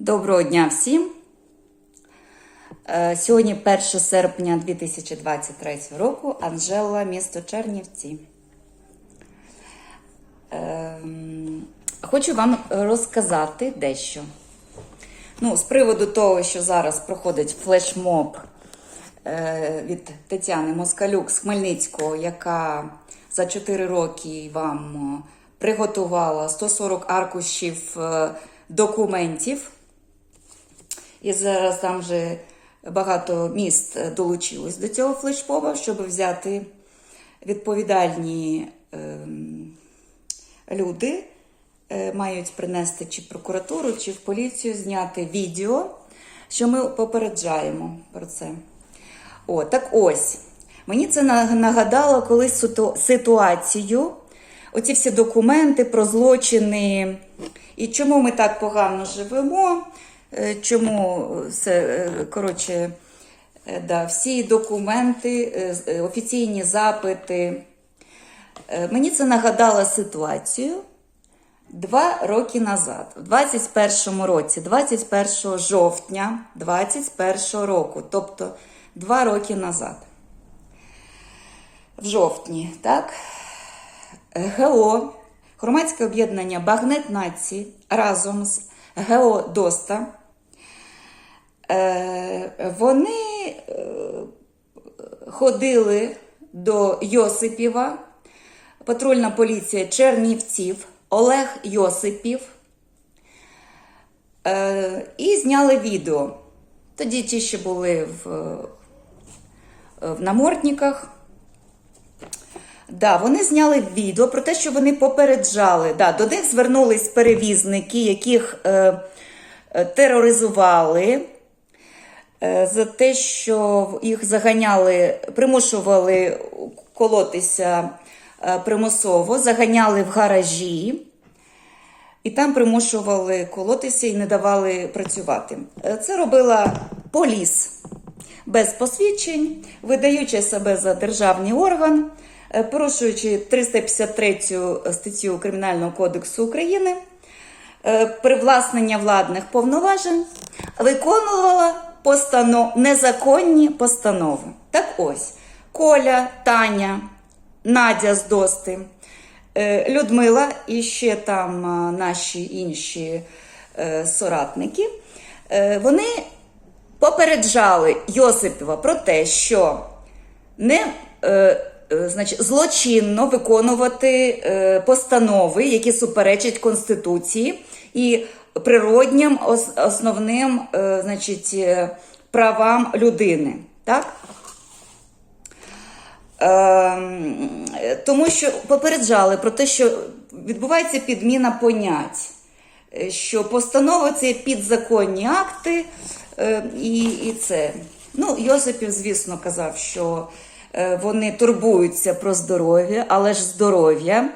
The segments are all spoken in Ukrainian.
Доброго дня всім. Е, Сьогодні 1 серпня 2023 року. Анжела, місто Чернівці. Ем, Хочу вам розказати дещо. Ну, з приводу того, що зараз проходить флешмоб е, від Тетяни Москалюк з Хмельницького, яка за 4 роки вам приготувала 140 аркушів е, документів. І зараз там вже багато міст долучилось до цього флешмоба, щоб взяти відповідальні ем, люди е, мають принести чи в прокуратуру, чи в поліцію зняти відео, що ми попереджаємо про це. О, так ось. Мені це нагадало колись ситуацію. Оці всі документи про злочини і чому ми так погано живемо, чому все, е, коротше, е, да, всі документи, е, е, офіційні запити. Е, Мені це нагадало ситуацію два роки назад, в 21 році, 21 жовтня 21 року, тобто два роки назад. В жовтні, так? ГО, громадське об'єднання Багнет Нації разом з ГО ДОСТА. Е, Вони е, ходили до Йосипіва, патрульна поліція Чернівців, Олег Йосипів. Е, І зняли відео. Тоді ті ще були в, в намордниках. Да, вони зняли відео про те, що вони попереджали. Да, до них звернулись перевізники, яких е, тероризували за те, що їх заганяли, примушували колотися е, примусово, заганяли в гаражі. І там примушували колотися і не давали працювати. Е, Це робила поліс без посвідчень, видаючи себе за державний орган, е, порушуючи 353 статтю Кримінального кодексу України, е, привласнення владних повноважень, виконувала постанов... незаконні постанови. Так ось, Коля, Таня, Надя з Дости, е, Людмила і ще там наші інші е, соратники, е, вони попереджали Йосипова про те, що не е, е, значить, злочинно виконувати е, постанови, які суперечать Конституції і природнім основним е, значить, е, правам людини. Так? Ем, тому що попереджали про те, що відбувається підміна понять, е, що постанови це підзаконні акти, і, і це. Ну, Йосипів, звісно, казав, що вони турбуються про здоров'я, але ж здоров'я.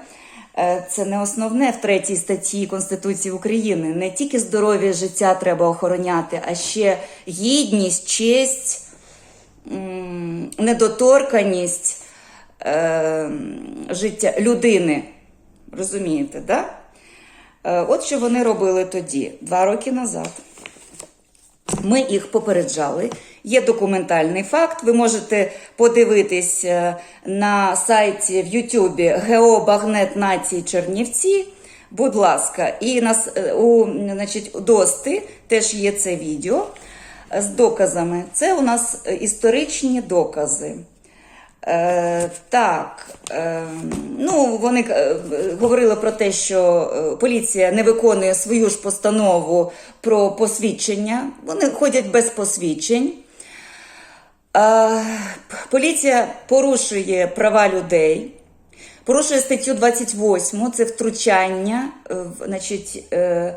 Е, Це не основне в третій статті Конституції України. Не тільки здоров'я життя треба охороняти, а ще гідність, честь, недоторканість е, життя людини. Розумієте, да? Е, От що вони робили тоді, два роки назад. Ми їх попереджали. Є документальний факт. Ви можете подивитись е, на сайті в Ютубі ГО Багнет Нації Чернівці. Будь ласка, і нас е, у значить, Дости теж є це відео з доказами. Це у нас історичні докази. Е, так, е, ну вони е, говорили про те, що поліція не виконує свою ж постанову про посвідчення. Вони ходять без посвідчень. Поліція порушує права людей, порушує статтю 28, це втручання, е, значить. Е,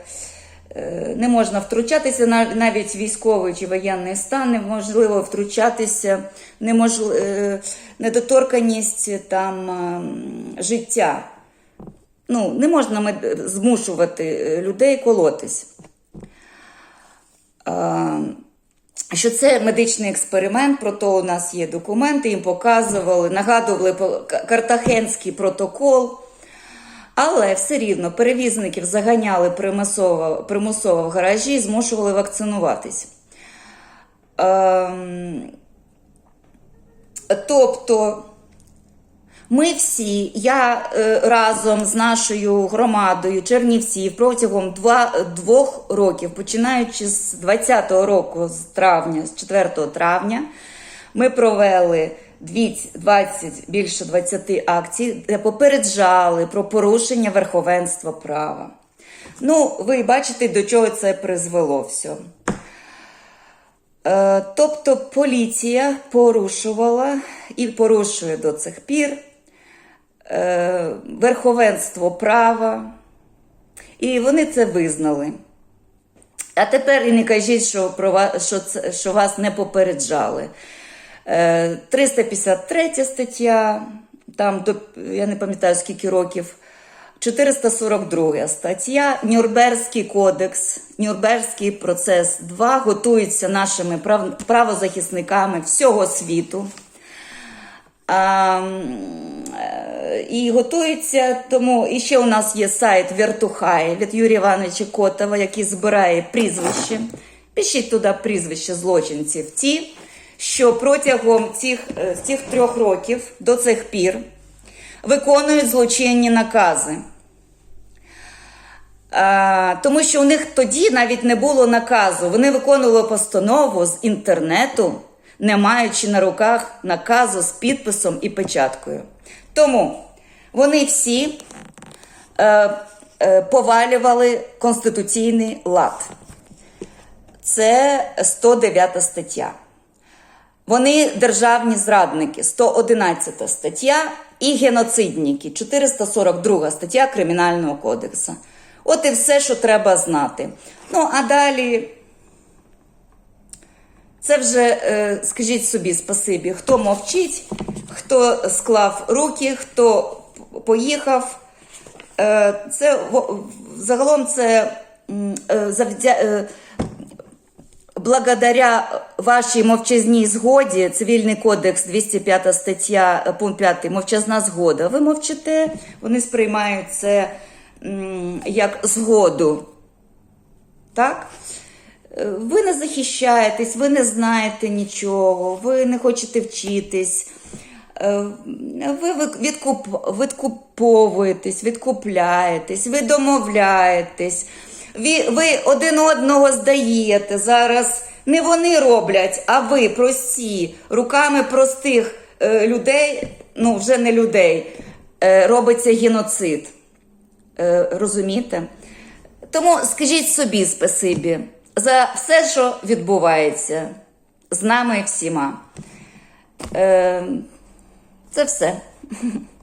Е, Не можна втручатися навіть військовий чи воєнний стан, неможливо втручатися, неможл... е, недоторканість там життя. Ну, не можна змушувати людей колотись. Що це медичний експеримент, про то у нас є документи, їм показували, нагадували Картахенський протокол. Але все рівно перевізників заганяли примусово, примусово в гаражі і змушували вакцинуватись. Ем, тобто, ми всі, я е, разом з нашою громадою Чернівців протягом два, двох років, починаючи з 20-го року, з травня, з 4 травня, ми провели 20, більше 20 акцій, де попереджали про порушення верховенства права. Ну, ви бачите, до чого це призвело все. Тобто поліція порушувала і порушує до цих пір верховенство права, і вони це визнали. А тепер і не кажіть, що, про вас, що, що вас не попереджали. Е, 353 стаття, там до, я не пам'ятаю скільки років. 442 стаття, Нюрнберзький кодекс, Нюрнберзький процес 2 готується нашими прав- правозахисниками всього світу. А, е, і готується тому, і ще у нас є сайт Вертухай від Юрія Івановича Котова, який збирає прізвище. Пишіть туди прізвище злочинців. Ті, що протягом цих, е, цих трьох років до цих пір виконують злочинні накази. А, тому що у них тоді навіть не було наказу. Вони виконували постанову з інтернету, не маючи на руках наказу з підписом і печаткою. Тому вони всі е, е, повалювали конституційний лад. Це 109 стаття. Вони державні зрадники, 111 стаття, і геноцидники, 442 стаття Кримінального кодексу. От і все, що треба знати. Ну, а далі, це вже, е, скажіть собі спасибі, хто мовчить, хто склав руки, хто поїхав. Е, Це загалом це е, завдя, Благодаря вашій мовчазній згоді, Цивільний кодекс 205 стаття, пункт 5, мовчазна згода. Ви мовчите, вони сприймають це як згоду. Так? Ви не захищаєтесь, ви не знаєте нічого, ви не хочете вчитись. Е, Ви відкуп, відкуповуєтесь, відкупляєтесь, ви домовляєтесь, ви, ви один одного здаєте. Зараз не вони роблять, а ви прості, руками простих е, людей, ну вже не людей, е, робиться геноцид. Розумієте? Тому скажіть собі спасибі за все, що відбувається з нами всіма. Е, це все.